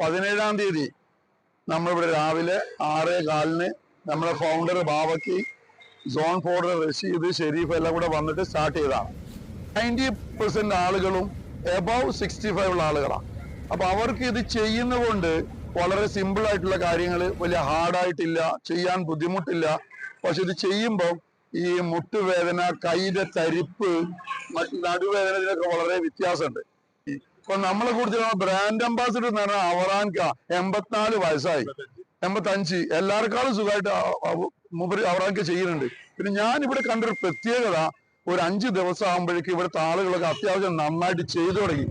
പതിനേഴാം തീയതി നമ്മളിവിടെ രാവിലെ ആറേ കാലിന് നമ്മുടെ ഫൗണ്ടർ ബാവക്കി സോൺ ഫോർഡർ റഷീദ് ഷെരീഫ് എല്ലാം കൂടെ വന്നിട്ട് സ്റ്റാർട്ട് ചെയ്തതാണ്. നയന്റി പെർസെന്റ് ആളുകളും എബവ് സിക്സ്റ്റി ഫൈവ് ഉള്ള ആളുകളാണ് അപ്പൊ അവർക്ക് ഇത് ചെയ്യുന്നതുകൊണ്ട് വളരെ സിമ്പിൾ ആയിട്ടുള്ള കാര്യങ്ങൾ വലിയ ഹാർഡായിട്ടില്ല ചെയ്യാൻ ബുദ്ധിമുട്ടില്ല. പക്ഷെ ഇത് ചെയ്യുമ്പോൾ ഈ മുട്ടുവേദന കൈയുടെ തരിപ്പ് മറ്റ് നടുവേദന ഇതിനൊക്കെ വളരെ വ്യത്യാസമുണ്ട്. ഇപ്പൊ നമ്മളെ കുറിച്ച് ബ്രാൻഡ് അംബാസിഡർ എന്ന് പറഞ്ഞാൽ അവറാൻക എൺപത്തിനാല് വയസ്സായി. എൺപത്തഞ്ച്. എല്ലാവർക്കാളും സുഖമായിട്ട് മൂപ്പര് അവറാൻക ചെയ്യുന്നുണ്ട്. പിന്നെ ഞാൻ ഇവിടെ കണ്ടൊരു പ്രത്യേകത. ഒരു അഞ്ച് ദിവസം ആകുമ്പോഴേക്കും ഇവിടുത്തെ ആളുകളൊക്കെ അത്യാവശ്യം നന്നായിട്ട് ചെയ്തു തുടങ്ങി.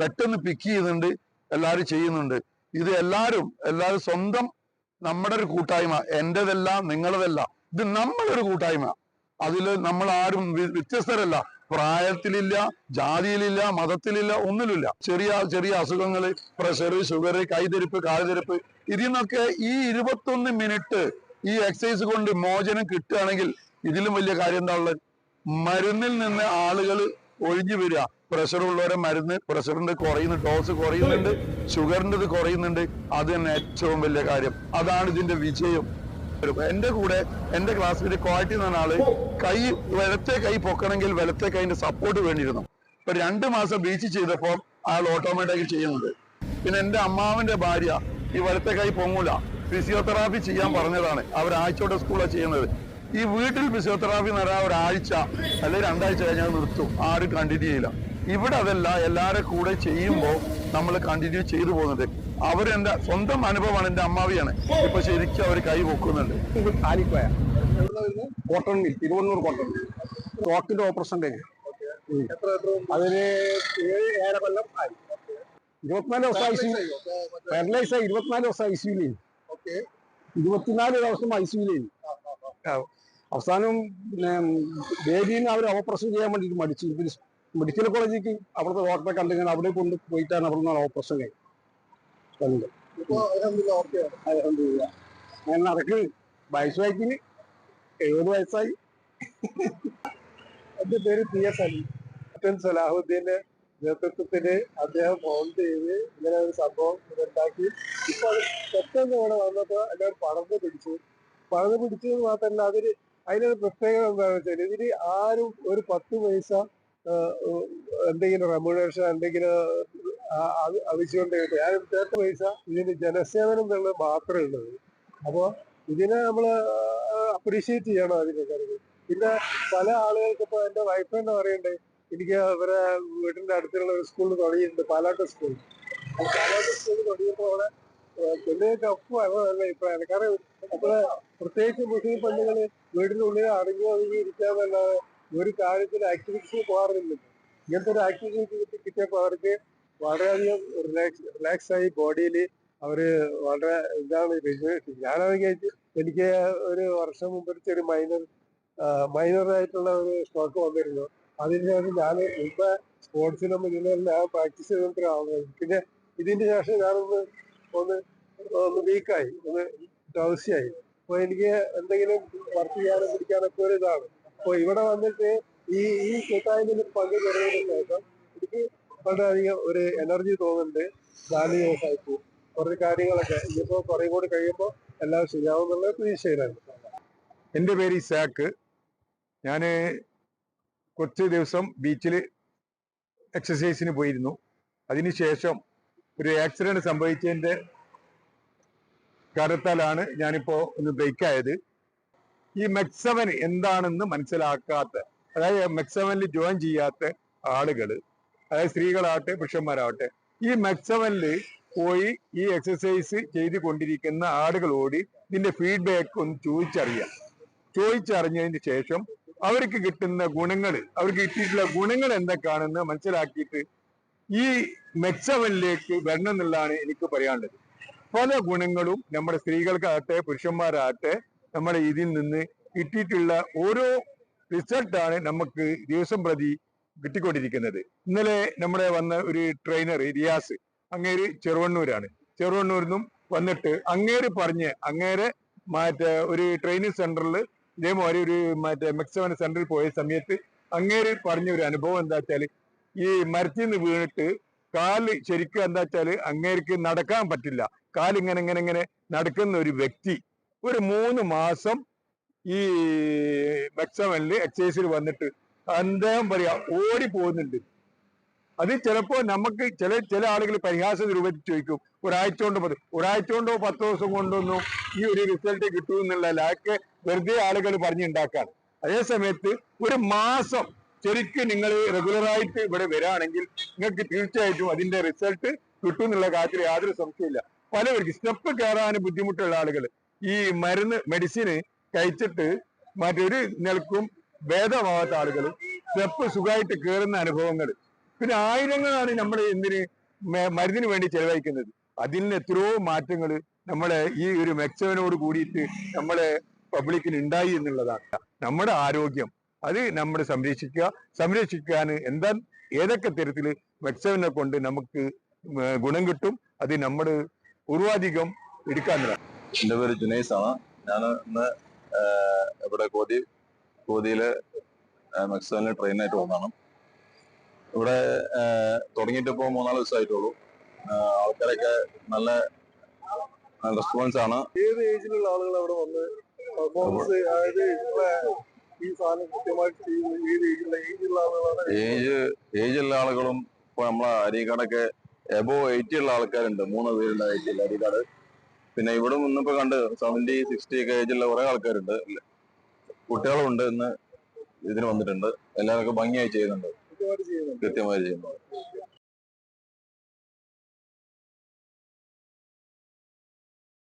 പെട്ടെന്ന് പിക്ക് ചെയ്യുന്നുണ്ട്. എല്ലാവരും ചെയ്യുന്നുണ്ട്. ഇത് എല്ലാവരും എല്ലാവരും സ്വന്തം നമ്മുടെ ഒരു കൂട്ടായ്മ. എന്റേതല്ല നിങ്ങളതല്ല. ഇത് നമ്മളൊരു കൂട്ടായ്മ. അതിൽ നമ്മൾ ആരും വ്യത്യസ്തരല്ല. പ്രായത്തിലില്ല ജാതിയിലില്ല മതത്തിലില്ല ഒന്നിലില്ല ചെറിയ ചെറിയ അസുഖങ്ങൾ പ്രഷർ ഷുഗർ കൈതെരിപ്പ് കാലുതെരിപ്പ്. ഇതിൽ നിന്നൊക്കെ ഈ ഇരുപത്തൊന്ന് മിനിറ്റ് ഈ എക്സസൈസ് കൊണ്ട് മോചനം കിട്ടുകയാണെങ്കിൽ ഇതിലും വലിയ കാര്യം എന്താ ഉള്ളത്? മരുന്നിൽ നിന്ന് ആളുകൾ ഒഴിഞ്ഞു വരിക. പ്രഷർ ഉള്ളവരെ മരുന്ന് പ്രഷറിന്റെ കുറയുന്നു ഡോസ് കുറയുന്നുണ്ട് ഷുഗറിന്റെ കുറയുന്നുണ്ട്. അത് തന്നെ ഏറ്റവും വലിയ കാര്യം. അതാണ് ഇതിന്റെ വിജയം. എന്റെ കൂടെ എന്റെ ക്ലാസ്സിൽ ക്വാളിറ്റി എന്ന് പറഞ്ഞ ആൾ കൈ വലത്തെ കൈ പൊക്കണമെങ്കിൽ വലത്തെ കൈന്റെ സപ്പോർട്ട് വേണ്ടിയിരുന്നു. ഇപ്പൊ രണ്ട് മാസം ബീച്ച് ചെയ്തപ്പോൾ ആൾ ഓട്ടോമാറ്റിക് ചെയ്യുന്നത്. പിന്നെ എന്റെ അമ്മാവന്റെ ഭാര്യ ഈ വലത്തെ കൈ പൊങ്ങൂല. ഫിസിയോതെറാപ്പി ചെയ്യാൻ പറഞ്ഞതാണ്. അവർ ആഴ്ചയോടെ സ്കൂളിലാണ് ചെയ്യുന്നത്. ഈ വീട്ടിൽ ഫിസിയോതെറാപ്പി എന്ന് ഒരാഴ്ച അല്ലെങ്കിൽ രണ്ടാഴ്ച കഴിഞ്ഞാൽ നിർത്തും. ആരും കണ്ടിന്യൂ ചെയ്യില്ല. ഇവിടെ അതല്ല എല്ലാവരുടെ കൂടെ ചെയ്യുമ്പോൾ നമ്മൾ കണ്ടിന്യൂ ചെയ്തു പോകുന്നത്. അവരെന്റെ സ്വന്തം അനുഭവമാണ് എന്റെ അമ്മാവിയാണ്. ഇപ്പൊ ശരിക്കും അവർ കൈ പൊക്കുന്നുണ്ട്. ഇത് Alikoya cotton mill Thiruvannur cotton റോക്കിന്റെ operation കഴിഞ്ഞു. അതിന് ഏഴ് കൊല്ലം ആയി. ഇരുപത്തിനാല് ദിവസം ഐ സി പാരലൈസ് ആയി. ഇരുപത്തിനാല് ദിവസം ഐ സിയിലേനി ഇരുപത്തിനാല് ദിവസം ഐ സിയിലേനി അവസാനം പിന്നെ ബേബീനെ അവർ ഓപ്പറേഷൻ ചെയ്യാൻ വേണ്ടിയിട്ട് മടിച്ചു. മെഡിക്കൽ കോളേജിലേക്ക് അവിടുത്തെ ഡോക്ടറെ കണ്ടിങ്ങനെ അവിടെ കൊണ്ട് പോയിട്ടാണ് അവിടെ നിന്ന് ഓപ്പറേഷൻ കഴിഞ്ഞത്. ഞാൻ നടക്ക്. വയസ്സ് എഴുപത് വയസ്സായി. എന്റെ പേര് പി എസ് അലി. അച്ഛൻ സലാഹുദ്ദീന്റെ നേതൃത്വത്തിൽ അദ്ദേഹം ഹോൾഡ് ചെയ്ത് ഇങ്ങനെ ഒരു സംഭവം ഉണ്ടാക്കി ഇപ്പൊ അത് പെട്ടെന്ന് ഇവിടെ വന്നപ്പോ എല്ലാവരും പടർന്നു പിടിച്ചു. പടർന്നു പിടിച്ചത് മാത്രമല്ല അതിന് അതിനൊരു പ്രത്യേകത എന്താണെന്ന് വെച്ചാൽ ഇതിന് ആരും ഒരു പത്ത് പൈസ എന്തെങ്കിലും റെമുനേഷൻ എന്തെങ്കിലും ആവശ്യമുണ്ട് ഞാൻ തേർത്ത പൈസ ഇതിന് ജനസേവനം എന്നുള്ളത് മാത്രമേ ഉള്ളത് അപ്പോ ഇതിനെ നമ്മൾ അപ്രീഷിയേറ്റ് ചെയ്യണം അതിന്റെ കാര്യങ്ങൾ. പിന്നെ പല ആളുകൾക്ക് ഇപ്പൊ എന്റെ വൈഫ് എന്ന് പറയണ്ടേ എനിക്ക് അവരെ വീടിന്റെ അടുത്തുള്ള ഒരു സ്കൂളിൽ തുടങ്ങിയിട്ടുണ്ട് പാലാട്ട് സ്കൂൾ പാലാട്ട് സ്കൂളിൽ തുടങ്ങിയപ്പോൾ അവിടെ പെണ്ണുങ്ങൾക്ക് ഒപ്പം നല്ല അഭിപ്രായമാണ്. കാരണം നമ്മൾ പ്രത്യേകിച്ച് മുസ്ലിം പെണ്ണുങ്ങൾ വീടിന്റെ ഉള്ളിൽ അടങ്ങി ഒതുങ്ങി ഇരിക്കാന്നല്ലാതെ ഒരു കാര്യത്തിൽ ആക്ടിവിറ്റീസിന് പോകാറില്ല. ഇങ്ങനത്തെ ഒരു ആക്ടിവിറ്റി കിട്ടി കിട്ടിയപ്പോൾ അവർക്ക് വളരെയധികം റിലാക്സ് റിലാക്സ് ആയി ബോഡിയിൽ അവർ വളരെ ഇതാണ് കഴിച്ച് എനിക്ക് ഒരു വർഷം മുമ്പ് ഒരു മൈനർ മൈനറായിട്ടുള്ള ഒരു സ്ട്രോക്ക് വന്നിരുന്നു. അതിന് ശേഷം ഞാൻ മുമ്പ് സ്പോർട്സിലും ഇതിനെല്ലാം ഞാൻ പ്രാക്ടീസ് ചെയ്തിട്ടാണ് പിന്നെ ഇതിന്റെ ശേഷം ഞാനൊന്ന് ഒന്ന് ഒന്ന് വീക്കായി ഒന്ന് ഡൗസിയായി അപ്പോൾ എനിക്ക് എന്തെങ്കിലും വർക്ക് ചെയ്യാനും പിടിക്കാനൊക്കെ ഒരു ഇതാണ്. അപ്പൊ ഇവിടെ വന്നിട്ട് ഈ ഈ കൂട്ടായ്മയിൽ പങ്കുചേർന്നതിന് ശേഷം എനിക്ക് വളരെയധികം ഒരു എനർജി തോന്നുന്നുണ്ട്. നാല് ദിവസമായിട്ട് കുറച്ച് കാര്യങ്ങളൊക്കെ ഇനിയിപ്പോ കുറേ കൂടി കഴിയുമ്പോൾ എല്ലാം ശരിയാവും എന്നുള്ള പ്രതീക്ഷയിലാണ്. എന്റെ പേര് ഇസാക്ക്. ഞാൻ കുറച്ച് ദിവസം ബീച്ചിൽ എക്സസൈസിന് പോയിരുന്നു. അതിനുശേഷം ഒരു ആക്സിഡന്റ് സംഭവിച്ചതിന്റെ കാരണത്താലാണ് ഞാനിപ്പോൾ ഒന്ന് ബ്രേക്ക് ആയത്. ഈ മെക്സവൻ എന്താണെന്ന് മനസ്സിലാക്കാത്ത അതായത് മെക്സവനിൽ ജോയിൻ ചെയ്യാത്ത ആളുകൾ അതായത് സ്ത്രീകളാവട്ടെ പുരുഷന്മാരാവട്ടെ ഈ മെക്സവനിൽ പോയി ഈ എക്സസൈസ് ചെയ്തു കൊണ്ടിരിക്കുന്ന ആളുകളോട് ഇതിന്റെ ഫീഡ്ബാക്ക് ഒന്ന് ചോദിച്ചറിയാം. ചോദിച്ചറിഞ്ഞതിന് ശേഷം അവർക്ക് കിട്ടുന്ന ഗുണങ്ങൾ അവർക്ക് കിട്ടിയിട്ടുള്ള ഗുണങ്ങൾ എന്തൊക്കെയാണെന്ന് മനസ്സിലാക്കിയിട്ട് ഈ മെക്സവനിലേക്ക് വരണം എന്നുള്ളതാണ് എനിക്ക് പറയാനുള്ളത്. പല ഗുണങ്ങളും നമ്മുടെ സ്ത്രീകൾക്കാകട്ടെ പുരുഷന്മാരാകട്ടെ നമ്മുടെ ഇതിൽ നിന്ന് കിട്ടിയിട്ടുള്ള ഓരോ റിസൾട്ടാണ് നമുക്ക് ദിവസം പ്രതി കിട്ടിക്കൊണ്ടിരിക്കുന്നത്. ഇന്നലെ നമ്മുടെ വന്ന ഒരു ട്രെയിനർ റിയാസ് അങ്ങേര് ചെറുവണ്ണൂരാണ്. ചെറുവണ്ണൂരിൽ നിന്നും വന്നിട്ട് അങ്ങേര് പറഞ്ഞ് അങ്ങേരെ മറ്റേ ഒരു ട്രെയിനിങ് സെന്ററിൽ ഇതേമാതിരി ഒരു മറ്റേ മെക്സവൻ സെന്ററിൽ പോയ സമയത്ത് അങ്ങേര് പറഞ്ഞ ഒരു അനുഭവം എന്താ വെച്ചാൽ ഈ മരത്തിൽ നിന്ന് വീണിട്ട് കാൽ ശരിക്കും എന്താ വെച്ചാൽ അങ്ങേർക്ക് നടക്കാൻ പറ്റില്ല. കാൽ ഇങ്ങനെ ഇങ്ങനെ ഇങ്ങനെ നടക്കുന്ന ഒരു വ്യക്തി ഒരു മൂന്ന് മാസം ഈ മെക്സവനിൽ എക്സൈസിൽ വന്നിട്ട് അദ്ദേഹം പറയാ ഓടി പോകുന്നുണ്ട്. അത് ചിലപ്പോ നമുക്ക് ചില ചില ആളുകൾ പരിഹാസ രൂപത്തിൽ ചോദിക്കും ഒരാഴ്ച കൊണ്ടോ പത്ത് ഒരാഴ്ച കൊണ്ടോ പത്ത് ദിവസം കൊണ്ടൊന്നും ഈ ഒരു റിസൾട്ട് കിട്ടൂ എന്നുള്ള ലാക്ക് വെറുതെ ആളുകൾ പറഞ്ഞുണ്ടാക്കാണ് അതേ സമയത്ത് ഒരു മാസം ശരിക്കും നിങ്ങൾ റെഗുലറായിട്ട് ഇവിടെ വരാണെങ്കിൽ നിങ്ങൾക്ക് തീർച്ചയായിട്ടും അതിന്റെ റിസൾട്ട് കിട്ടും എന്നുള്ള കാര്യത്തിൽ യാതൊരു സംശയമില്ല പലവർക്ക് സ്റ്റെപ്പ് കയറാൻ ബുദ്ധിമുട്ടുള്ള ആളുകൾ ഈ മരുന്ന് മെഡിസിന് കഴിച്ചിട്ട് മറ്റൊരു നിലക്കും ഭേദമാവാത്ത ആളുകൾ സ്റ്റെപ്പ് സുഖമായിട്ട് കയറുന്ന അനുഭവങ്ങൾ പിന്നെ ആയിരങ്ങളാണ് നമ്മൾ എന്തിന് മരുന്നിന് വേണ്ടി ചെലവഴിക്കുന്നത്. അതിൽ നിന്ന് എത്രയോ മാറ്റങ്ങൾ നമ്മളെ ഈ ഒരു മെച്ചവനോട് കൂടിയിട്ട് നമ്മളെ പബ്ലിക്കിന് ഉണ്ടായി എന്നുള്ളതാണ്. നമ്മുടെ ആരോഗ്യം അത് നമ്മൾ സംരക്ഷിക്കുക സംരക്ഷിക്കാൻ എന്താ ഏതൊക്കെ തരത്തിൽ മെച്ചവനെ കൊണ്ട് നമുക്ക് ഗുണം കിട്ടും അത് നമ്മൾ പൂർവാധികം എടുക്കാന്നതാണ് എന്റെ പേര് ജുനൈസ് ആണ് ഞാൻ ഇന്ന് ഇവിടെ കോതി കോതിയിലെ ട്രെയിൻ ആയിട്ട് വന്നതാണ്. ഇവിടെ തുടങ്ങിയിട്ട് ഇപ്പോൾ മൂന്നാൽ ദിവസമായിട്ടുള്ളൂ. ആൾക്കാരൊക്കെ നല്ല റെസ്പോൺസ് ആണ്. ഏത് ഏജിലുള്ള ആളുകൾ അവിടെ വന്ന് അതായത് ഈ സാധനം കൃത്യമായിട്ട് ചെയ്യുന്നത്? ഏത് ഏജിലുള്ള ഏജിലുള്ള ആളുകളാണ്? ഏജ് ഏജ് ഉള്ള ആളുകളും ഇപ്പൊ നമ്മളെ അരീക്കാടൊക്കെ എബോ എയ്റ്റി ഉള്ള ആൾക്കാരുണ്ട്. മൂന്ന് പേരുണ്ട് എയ്റ്റി അരീക്കാട് പിന്നെ ഇവിടെ ഇന്നിപ്പോ കണ്ട് സെവന്റി സിക്സ്റ്റി ഒക്കെ ഏജുള്ള കുറെ ആൾക്കാരുണ്ട്. കുട്ടികളുണ്ട് ഇന്ന് ഇതിന് വന്നിട്ടുണ്ട്. എല്ലാവർക്കും ഭംഗിയായി ചെയ്യുന്നുണ്ട്. കൃത്യമായി ചെയ്യുന്നുണ്ട്.